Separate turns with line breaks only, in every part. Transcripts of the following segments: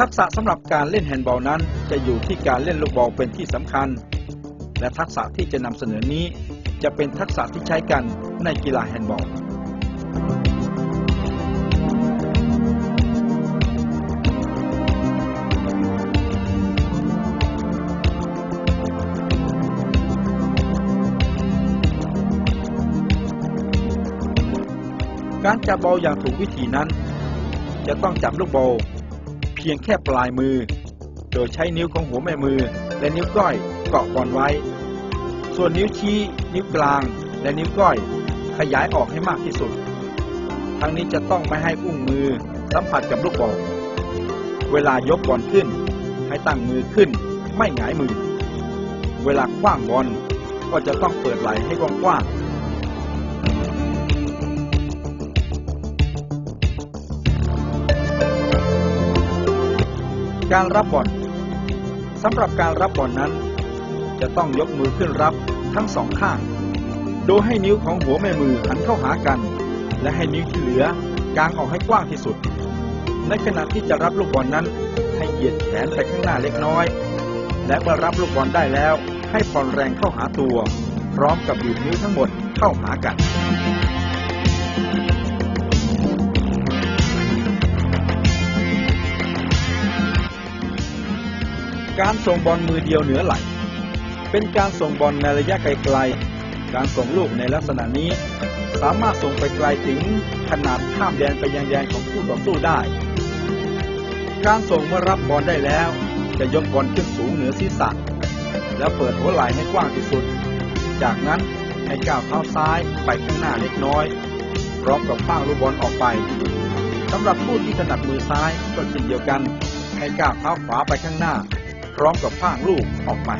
ทักษะสำหรับการเล่นแฮนด์บอลนั้น จะอยู่ที่การเล่นลูกบอลเป็นที่สำคัญ และทักษะที่จะนำเสนอนี้ จะเป็นทักษะที่ใช้กันในกีฬาแฮนด์บอลการจับบอลอย่างถูกวิธีนั้น จะต้องจับลูกบอล พียงแค่ปลายมือ โดยใช้นิ้วของหัวแม่มือ และนิ้วก้อยเกาะบอลไว้ ส่วนนิ้วชี้ นิ้วกลาง และนิ้วก้อย ขยายออกให้มากที่สุด ทั้งนี้จะต้องไม่ให้อุ้งมือสัมผัสกับลูกบอล เวลายกบอลขึ้น ให้ตั้งมือขึ้น ไม่หงายมือ เวลาคว้างบอลก็จะต้องเปิดไหล่ให้กว้างๆ การรับบอลสำหรับการรับบอลนั้น จะต้องยกมือขึ้นรับทั้งสองข้าง โดยให้นิ้วของหัวแม่มือหันเข้าหากัน และให้นิ้วที่เหลือกางออกให้กว้างที่สุด ในขณะที่จะรับลูกบอลนั้น ให้เหยียดแขนไปข้างหน้าเล็กน้อย และเมื่อรับลูกบอลได้แล้ว ให้ผ่อนแรงเข้าหาตัว พร้อมกับบีบนิ้วทั้งหมดเข้าหากัน การส่งบอลมือเดียวเหนือไหล เป็นการส่งบอลในระยะไกลๆ การส่งลูกในลักษณะนี้ สามารถส่งไปไกลถึงขนาดข้ามแดนไปยังแดนของผู้ต่อสู้ได้ การส่งเมื่อรับบอลได้แล้ว จะยกบอลขึ้นสูงเหนือศีรษะ แล้วเปิดหัวไหล่ให้กว้างที่สุด จากนั้นให้ก้าวเท้าซ้ายไปข้างหน้าเล็กน้อยพร้อมกับคว้างลูกบอลออกไปสำหรับผู้ที่ถนัดมือซ้ายก็เช่นเดียวกัน ให้ก้าวเท้าขวาไปข้างหน้า พร้อมกับพางลูกออกไป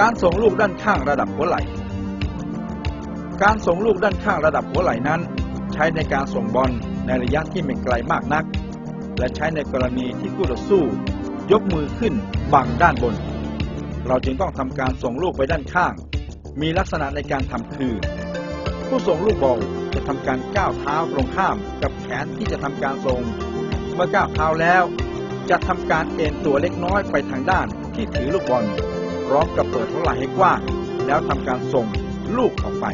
การส่งลูกด้านข้างระดับหัวไหล่ การส่งลูกด้านข้างระดับหัวไหล่นั้น ใช้ในการส่งบอลในระยะที่ไม่ไกลมากนัก และใช้ในกรณีที่คู่ต่อสู้ ยกมือขึ้นบังด้านบน เราจึงต้องทำการส่งลูกไปด้านข้าง มีลักษณะในการทำคือ ผู้ส่งลูกบอลจะทำการก้าวเท้าตรงข้ามกับแขนที่จะทำการส่ง เมื่อก้าวเท้าแล้ว จะทำการเอ็นตัวเล็กน้อยไปทางด้านที่ถือลูกบอล พร้อมกับเปิดหัวไหลให้กว้างแล้วทำการส่งลูกออกไป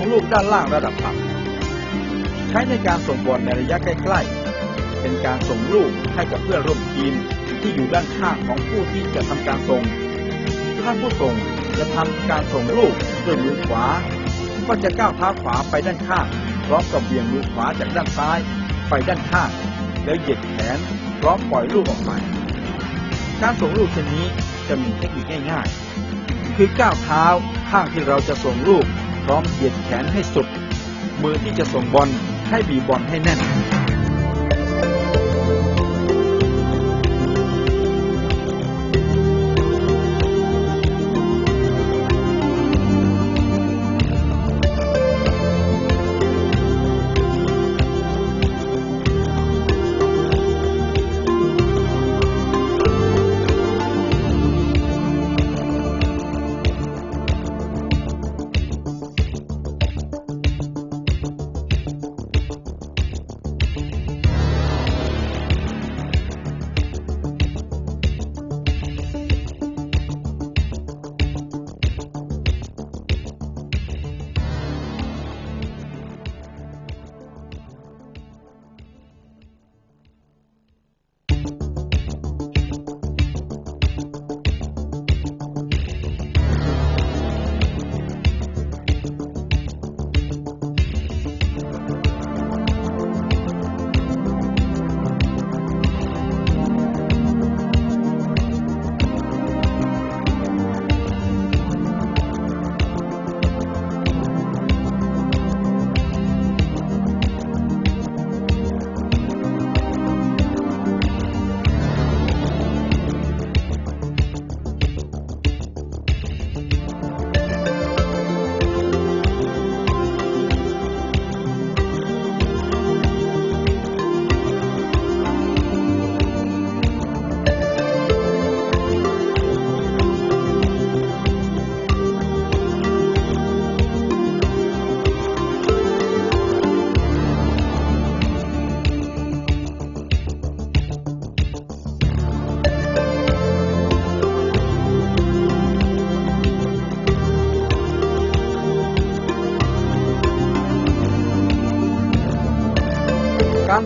ส่งลูกด้านล่างระดับต่ำใช้ในการส่งบอลในระยะใกล้ๆ เป็นการส่งลูกให้กับเพื่อนร่วมทีมที่อยู่ด้านข้างของผู้ที่จะทำการส่ง ถ้าผู้ส่งจะทำการส่งลูกด้วยมือขวา ก็จะก้าวเท้าขวาไปด้านข้างพร้อมกับเบี่ยงมือขวาจากด้านซ้าย ไปด้านข้าง แล้วเหยียดแขนพร้อมปล่อยลูกออกไป การส่งลูกเช่นนี้จะมีเทคนิคง่าย ๆ คือก้าวเท้าข้างที่เราจะส่งลูก ร้อมเหยียดแขนให้สุด มือที่จะส่งบอลให้บีบบอลให้แน่น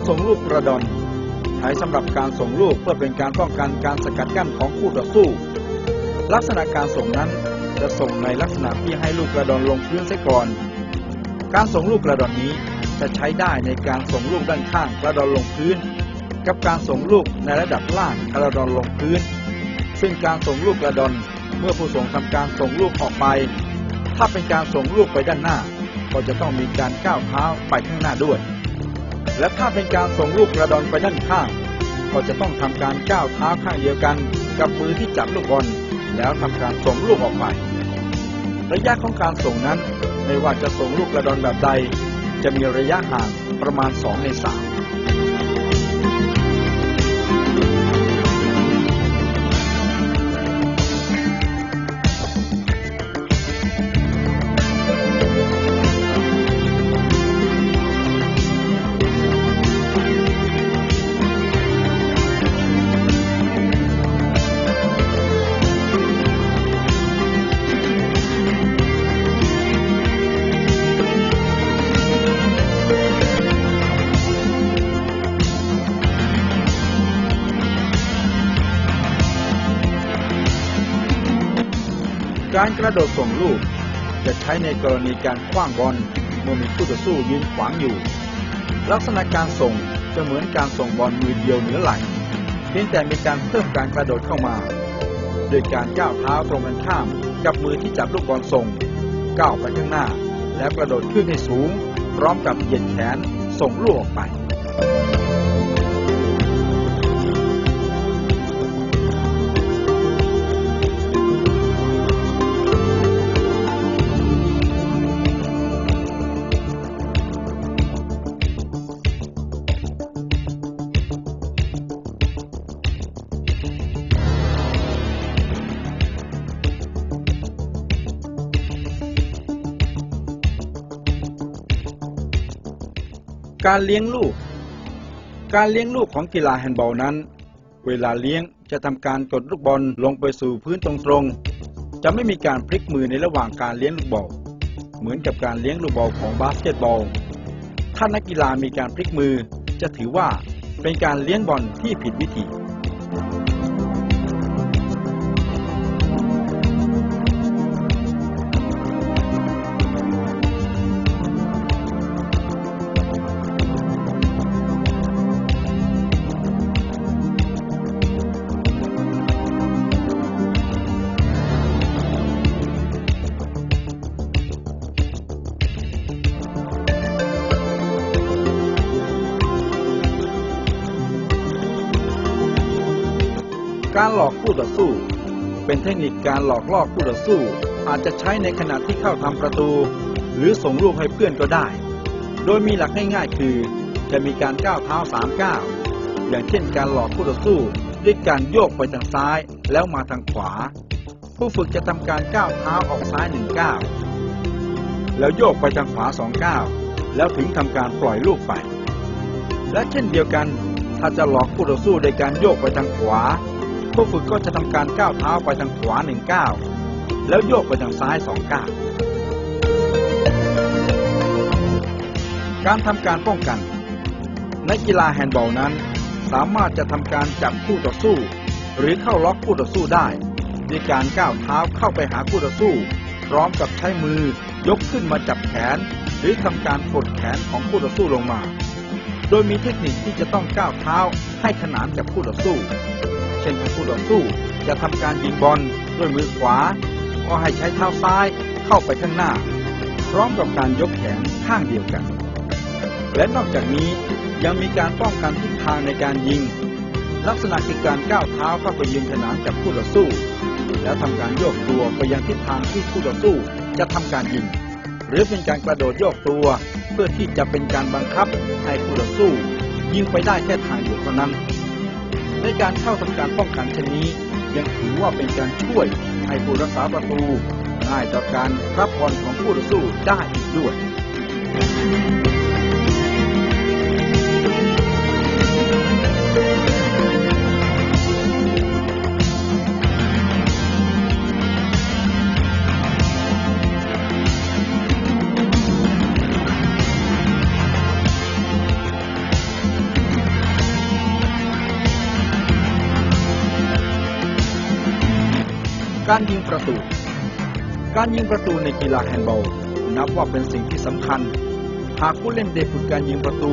ส่งลูกกระดอนใช้สำหรับการส่งลูกเพื่อเป็นการป้องกันการสกัดกั้นของคู่ต่อสู้ ลักษณะการส่งนั้นจะส่งในลักษณะที่ให้ลูกกระดอนลงพื้นเสียก่อน การส่งลูกกระดอนนี้จะใช้ได้ในการส่งลูกด้านข้างกระดอนลงพื้น กับการส่งลูกในระดับล่างกระดอนลงพื้น ซึ่งการส่งลูกกระดอนเมื่อผู้ส่งทำการส่งลูกออกไป ถ้าเป็นการส่งลูกไปด้านหน้า ก็จะต้องมีการก้าวเท้าไปข้างหน้าด้วย และถ้าเป็นการส่งลูกกระดอนไปด้านข้าง ก็จะต้องทำการก้าวเท้าข้างเดียวกัน กับมือที่จับลูกบอลแล้วทำการส่งลูกออกไป ระยะของการส่งนั้น ไม่ว่าจะส่งลูกกระดอนแบบใด จะมีระยะห่างประมาณ 2 ใน 3 การกระโดดส่งลูก จะใช้ในกรณีการคว้างบอลเมื่อมีคู่ต่อสู้ยืนขวางอยู่ ลักษณะการส่งจะเหมือนการส่งบอลมือเดียวเหนือไหล่เพียงแต่มีการเพิ่มการกระโดดเข้ามา โดยการก้าวเท้าตรงกันข้ามกับมือที่จับลูกบอลส่งก้าวไปข้างหน้า แล้วกระโดดขึ้นให้สูง พร้อมกับเหยียดแขนส่งลูกออกไป การเลี้ยงลูก การเลี้ยงลูกของกีฬาแฮนด์บอลนั้น เวลาเลี้ยงจะทำการกดลูกบอลลงไปสู่พื้นตรงๆ จะไม่มีการพลิกมือในระหว่างการเลี้ยงลูกบอล เหมือนกับการเลี้ยงลูกบอลของบาสเกตบอล ถ้านักกีฬามีการพลิกมือจะถือว่าเป็นการเลี้ยงบอลที่ผิดวิธี คู่ต่อสู้ เป็นเทคนิคการหลอกล่อคู่ต่อสู้ อาจจะใช้ในขณะที่เข้าทำประตู หรือส่งลูกให้เพื่อนก็ได้ โดยมีหลักง่ายๆคือ จะมีการก้าวเท้าสามก้าวอย่างเช่นการหลอกคู่ต่อสู้ด้วยการโยกไปทางซ้ายแล้วมาทางขวา ผู้ฝึกจะทำการก้าวเท้าออกซ้ายหนึ่งก้าวแล้วโยกไปทางขวาสองก้าวแล้วถึงทำการปล่อยลูกไป และเช่นเดียวกัน ถ้าจะหลอกคู่ต่อสู้โดยการโยกไปทางขวา ผู้ฝึกก็จะทำการก้าวเท้าไปทางขวาหนึ่งก้าวแล้วโยกไปทางซ้ายสองก้าวการทำการป้องกัน ในกกีฬาแฮนด์บอลนั้น สามารถจะทำการจับคู่ต่อสู้ หรือเข้าล็อกคู่ต่อสู้ได้ด้วยการก้าวเท้าเข้าไปหาคู่ต่อสู้ พร้อมกับใช้มือยกขึ้นมาจับแขน หรือทำการกดแขนของคู่ต่อสู้ลงมา โดยมีเทคนิคที่จะต้องก้าวเท้าให้ขนานกับคู่ต่อสู้ เช่นถ้าคู่ต่อสู้จะทำการยิงบอลด้วยมือขวา ก็ให้ใช้เท้าซ้ายเข้าไปข้างหน้า พร้อมกับการยกแขนข้างเดียวกัน และนอกจากนี้ยังมีการป้องกันทิศทางในการยิง ลักษณะคือการก้าวเท้าเข้าไปยืนขนานกับคู่ต่อสู้ แล้วทำการโยกตัวไปยังทิศทางที่คู่ต่อสู้จะทำการยิง หรือเป็นการกระโดดโยกตัวเพื่อที่จะเป็นการบังคับให้คู่ต่อสู้ ยิงไปได้แค่ทางเดียวเท่านั้น ในการเข้าทำการป้องกันเช่นนี้ ยังถือว่าเป็นการช่วยให้ผู้รักษาประตูง่ายต่อการรับบอลของผู้ต่อสู้ได้อีกด้วย การยิงประตู การยิงประตูในกีฬาแฮนด์บอล นับว่าเป็นสิ่งที่สำคัญ หากผู้เล่นได้ฝึกการยิงประตู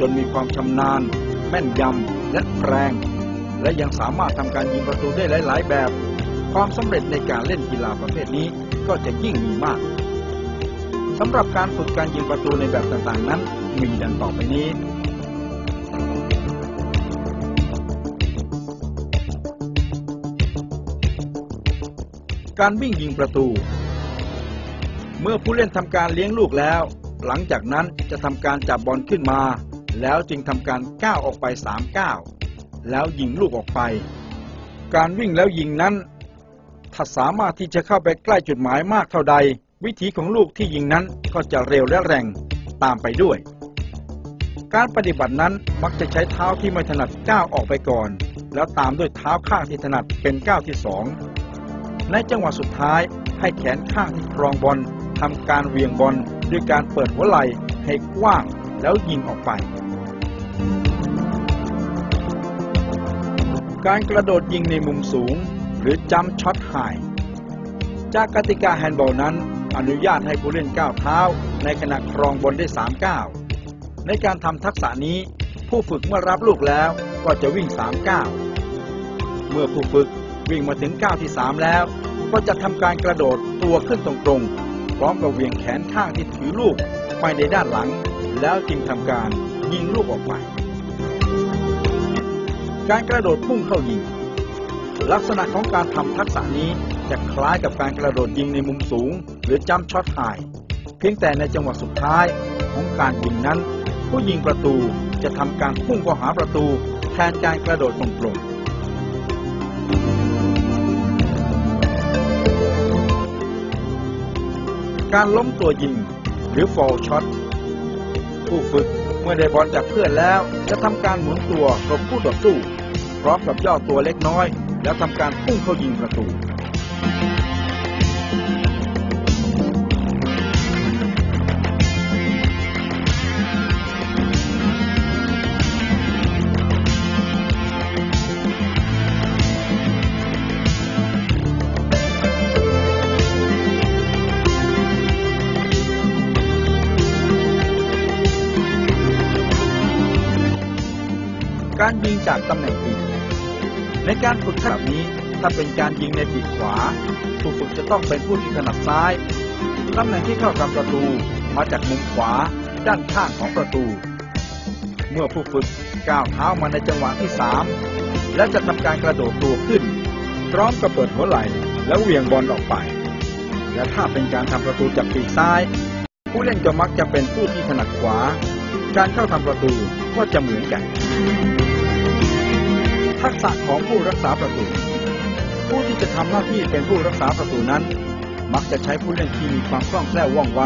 จนมีความชำนาญ แม่นยำ และแรง และยังสามารถทำการยิงประตูได้หลาย ๆ แบบ ความสำเร็จในการเล่นกีฬาประเภทนี้ก็จะยิ่งมีมากสำหรับการฝึกการยิงประตูในแบบต่าง ๆ นั้น มีดังต่อไปนี้ การวิ่งยิงประตู เมื่อผู้เล่นทำการเลี้ยงลูกแล้ว หลังจากนั้นจะทำการจับบอลขึ้นมา แล้วจึงทำการก้าวออกไปสามก้าวแล้วยิงลูกออกไป การวิ่งแล้วยิงนั้น ถ้าสามารถที่จะเข้าไปใกล้จุดหมายมากเท่าใด วิถีของลูกที่ยิงนั้นก็จะเร็วและแรงตามไปด้วย การปฏิบัตินั้นมักจะใช้เท้าที่ไม่ถนัดก้าวออกไปก่อน แล้วตามด้วยเท้าข้างที่ถนัดเป็นก้าวที่สอง ในจังหวะสุดท้ายให้แขนข้างที่ครองบอลทำการเวียงบอลด้วยการเปิดหัวไหล่ให้กว้างแล้วยิงออกไป การกระโดดยิงในมุมสูง หรือจัมช็อตไฮจากกติกาแฮนด์บอลนั้น อนุญาตให้ผู้เล่นก้าวเท้า ในขณะครองบอลได้3ก้าวในการทำทักษะนี้ ผู้ฝึกเมื่อรับลูกแล้วก็จะวิ่ง3ก้าวเมื่อผู้ฝึก วิ่งมาถึงก้าวที่ 3 แล้ว ก็จะทำการกระโดดตัวขึ้นตรงๆ พร้อมกับเวียงแขนข้างที่ถือลูกไปในด้านหลัง แล้วจึงทำการยิงลูกออกไป การกระโดดพุ่งเข้ายิง ลักษณะของการทำทักษะนี้จะคล้ายกับการกระโดดยิงในมุมสูง หรือจัมช็อตไฮเพียงแต่ในจังหวะสุดท้ายของการยิงนั้น ผู้ยิงประตูจะทำการพุ่งเข้าหาประตูแทนการกระโดดตรงๆ การล้มตัวยิง หรือ fall shot ผู้ฝึกเมื่อได้บอลจากเพื่อนแล้ว จะทำการหมุนตัวหลบผู้ต่อสู้ พร้อมกับย่อตัวเล็กน้อย แล้วทำการพุ่งเข้ายิงประตู จากตำแหน่งปีกในการฝึกแบบนี้ถ้าเป็นการยิงในปีกขวาผู้ฝึกจะต้องเป็นผู้ที่ถนัดซ้ายตำแหน่งที่เข้ากับประตูมาจากมุมขวาด้านข้างของประตู เมื่อผู้ฝึกก้าวเท้ามาในจังหวะที่สามและจะทำการกระโดดตัวขึ้น พร้อมกับเปิดหัวไหล่แล้วเหวี่ยงบอลออกไป และถ้าเป็นการทำประตูจากปีกซ้าย ผู้เล่นก็มักจะเป็นผู้ที่ถนัดขวา การเข้าทำประตูก็จะเหมือนกัน ทักษะของผู้รักษาประตู ผู้ที่จะทำหน้าที่เป็นผู้รักษาประตูนั้น มักจะใช้ผู้เล่นที่มีความคล่องแคล่วว่องไว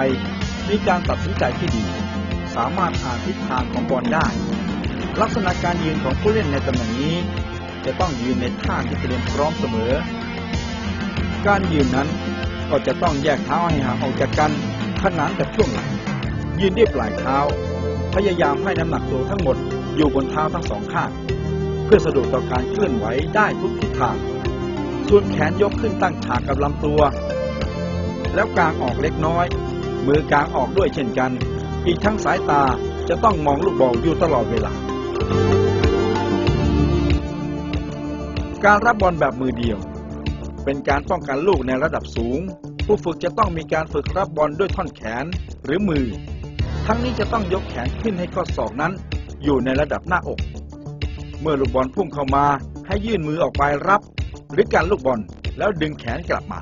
มีการตัดสินใจที่ดี สามารถอ่านทิศทางของบอลได้ ลักษณะการยืนของผู้เล่นในตำแหน่งนี้ จะต้องยืนในท่าที่เตรียมพร้อมเสมอ การยืนนั้นก็จะต้องแยกเท้าให้ห่างออกจากกันขนานกับช่วงหลังยืนด้วยปลายเท้า พยายามให้น้ำหนักตัวทั้งหมดอยู่บนเท้าทั้งสองข้าง เพื่อสะดวกต่อการเคลื่อนไหวได้ทุกทิศทาง ส่วนแขนยกขึ้นตั้งฉากกับลำตัว แล้วกางออกเล็กน้อย มือกางออกด้วยเช่นกัน อีกทั้งสายตาจะต้องมองลูกบอลอยู่ตลอดเวลา การรับบอลแบบมือเดียว เป็นการป้องกันลูกในระดับสูง ผู้ฝึกจะต้องมีการฝึกรับบอลด้วยท่อนแขนหรือมือ ทั้งนี้จะต้องยกแขนขึ้นให้ข้อศอกนั้น อยู่ในระดับหน้าอก เมื่อลูกบอลพุ่งเข้ามา ให้ยื่นมือออกไปรับ หรือการลูกบอลแล้วดึงแขนกลับมา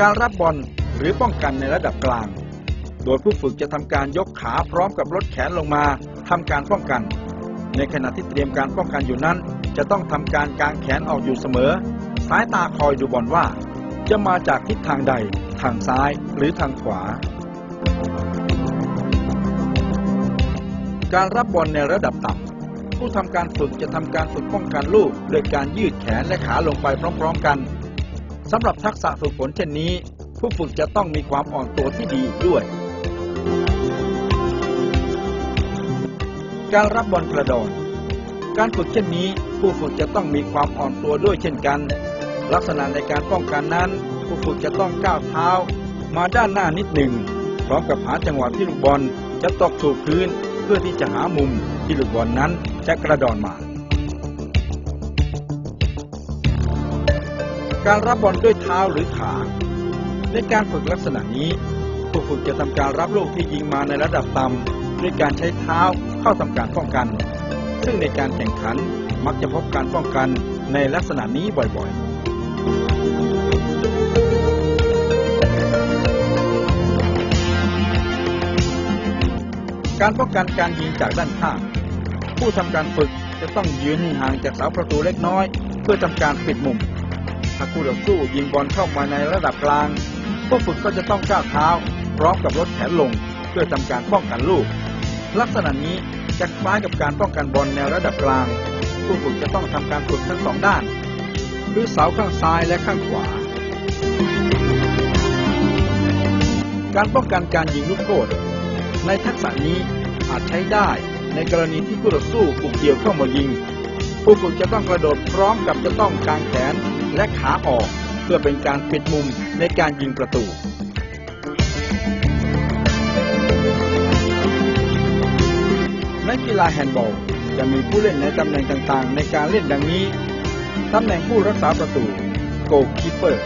การรับบอลหรือป้องกันในระดับกลาง โดยผู้ฝึกจะทำการยกขาพร้อมกับลดแขนลงมาทำการป้องกัน ในขณะที่เตรียมการป้องกันอยู่นั้น จะต้องทำการกางแขนออกอยู่เสมอ สายตาคอยดูบอลว่า จะมาจากทิศทางใด ทางซ้ายหรือทางขวา การรับบอลในระดับต่ำผู้ทำการฝึกจะทำการฝึกป้องกันลูกโดยการยืดแขนและขาลงไปพร้อมๆกันสำหรับทักษะฝึกฝนเช่นนี้ ผู้ฝึกจะต้องมีความอ่อนตัวที่ดีด้วย การรับบอลกระโดดการฝึกเช่นนี้ ผู้ฝึกจะต้องมีความอ่อนตัวด้วยเช่นกัน ลักษณะในการป้องกันนั้น ผู้ฝึกจะต้องก้าวเท้า มาด้านหน้านิดหนึ่ง พร้อมกับหาจังหวะที่ลูกบอลจะตกสู่พื้นเพื่อที่จะหามุมที่ลูกบอลนั้นจะกระดอนมา การรับบอลด้วยเท้าหรือขา ในการฝึกลักษณะนี้ ผู้ฝึกจะทำการรับลูกที่ยิงมาในระดับต่ำด้วยการใช้เท้าเข้าทำการป้องกัน ซึ่งในการแข่งขันมักจะพบการป้องกันในลักษณะนี้บ่อยๆ การป้องกันการยิงจากด้านข้าง ผู้ทำการฝึกจะต้องยืนห่างจากเสาประตูเล็กน้อย เพื่อทำการปิดมุมถ้าคู่ต่อสู้ยิงบอลเข้ามาในระดับกลางผู้ฝึกก็จะต้องก้าวเท้าพร้อมกับลดแขนลง เพื่อทำการป้องกันลูก ลักษณะนี้จะคล้ายกับการป้องกันบอลในระดับกลาง ผู้ฝึกจะต้องทำการฝึกทั้งสองด้าน คือเสาข้างซ้ายและข้างขวา การป้องกันการยิงลูกโทษ ในทักษะนี้อาจใช้ได้ในกรณีที่คู่ต่อสู้บุกเกี่ยวเข้ามายิง ผู้ฝึกจะต้องกระโดดพร้อมกับจะต้องกางแขนและขาออก เพื่อเป็นการปิดมุมในการยิงประตูในกกีฬาแฮนด์บอลจะมีผู้เล่นในตำแหน่งต่างๆ ในการเล่นดังนี้ ตำแหน่งผู้รักษาประตูโกลคีเปอร์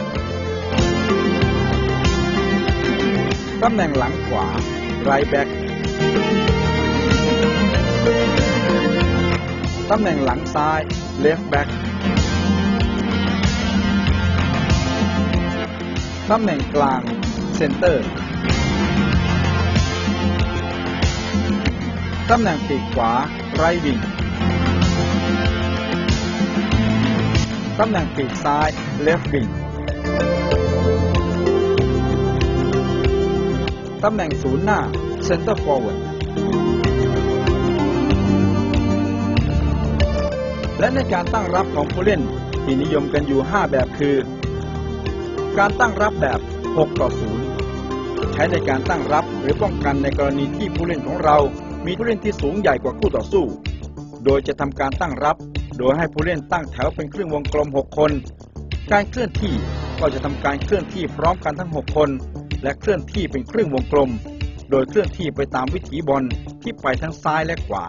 ตำแหน่งหลังขวา ไรแบ็กตำแหน่งหลังซ้ายเลฟแบ็กตำแหน่งกลางเซนเตอร์ตำแหน่งปีกขวาไรวิงตำแหน่งปีกซ้ายเล ตำแหน่งศูนย์หน้าเซนเตอร์ฟอร์เวิร์ดและในการตั้งรับของผู้เล่นที่นิยมกันอยู่ 5 แบบคือ การตั้งรับแบบ 6 ต่อ 0 ใช้ในการตั้งรับหรือป้องกันในกรณีที่ผู้เล่นของเรา มีผู้เล่นที่สูงใหญ่กว่าคู่ต่อสู้ โดยจะทำการตั้งรับ โดยให้ผู้เล่นตั้งแถวเป็นครึ่งวงกลม 6 คน การเคลื่อนที่ก็จะทำการเคลื่อนที่พร้อมกันทั้ง 6 คน และเคลื่อนที่เป็นครึ่งวงกลม โดยเคลื่อนที่ไปตามวิถีบอลที่ไปทั้งซ้ายและขวา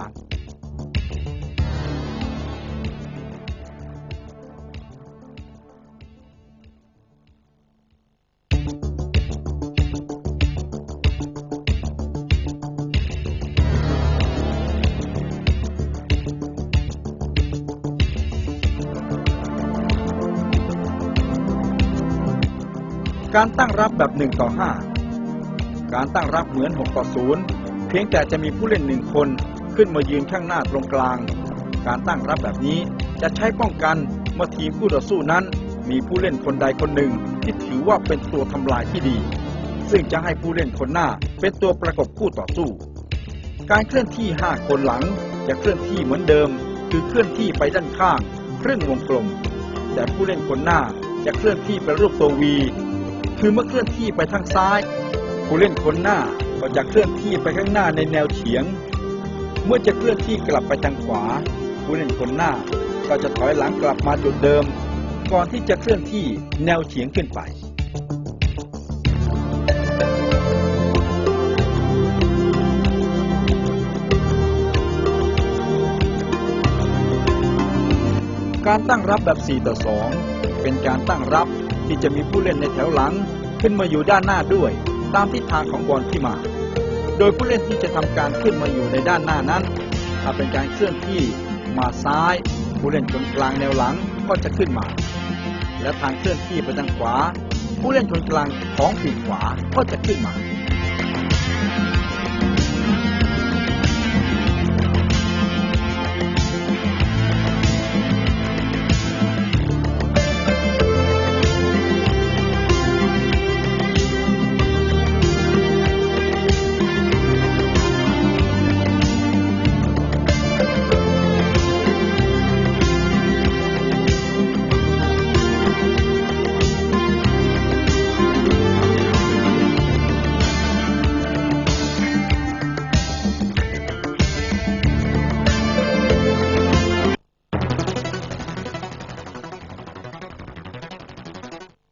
การตั้งรับแบบ 1 ต่อ 5 การตั้งรับเหมือน 6 ต่อ 0 เพียงแต่จะมีผู้เล่นหนึ่งคนขึ้นมายืนข้างหน้าตรงกลาง การตั้งรับแบบนี้จะใช้ป้องกันเมื่อทีมคู่ต่อสู้นั้น มีผู้เล่นคนใดคนหนึ่งที่ถือว่าเป็นตัวทำลายที่ดี ซึ่งจะให้ผู้เล่นคนหน้าเป็นตัวประกบคู่ต่อสู้ การเคลื่อนที่ 5 คนหลังจะเคลื่อนที่เหมือนเดิม คือเคลื่อนที่ไปด้านข้าง ครึ่งวงกลม แต่ผู้เล่นคนหน้าจะเคลื่อนที่เป็นรูปตัววี คือเมื่อเคลื่อนที่ไปทางซ้าย ผู้เล่นคนหน้าก็จะเคลื่อนที่ไปข้างหน้าในแนวเฉียง เมื่อจะเคลื่อนที่กลับไปทางขวา ผู้เล่นคนหน้าก็จะถอยหลังกลับมาจุดเดิม ก่อนที่จะเคลื่อนที่แนวเฉียงขึ้นไป การตั้งรับแบบ 4 ต่อ 2 เป็นการตั้งรับ ที่จะมีผู้เล่นในแถวหลัง ขึ้นมาอยู่ด้านหน้าด้วย ตามทิศทางของบอลที่มา โดยผู้เล่นที่จะทำการขึ้นมาอยู่ในด้านหน้านั้นถ้าเป็นการเคลื่อนที่มาซ้าย ผู้เล่นคนกลางแนวหลังก็จะขึ้นมา และทางเคลื่อนที่ไปทางขวา ผู้เล่นคนกลางของปีกขวาก็จะขึ้นมา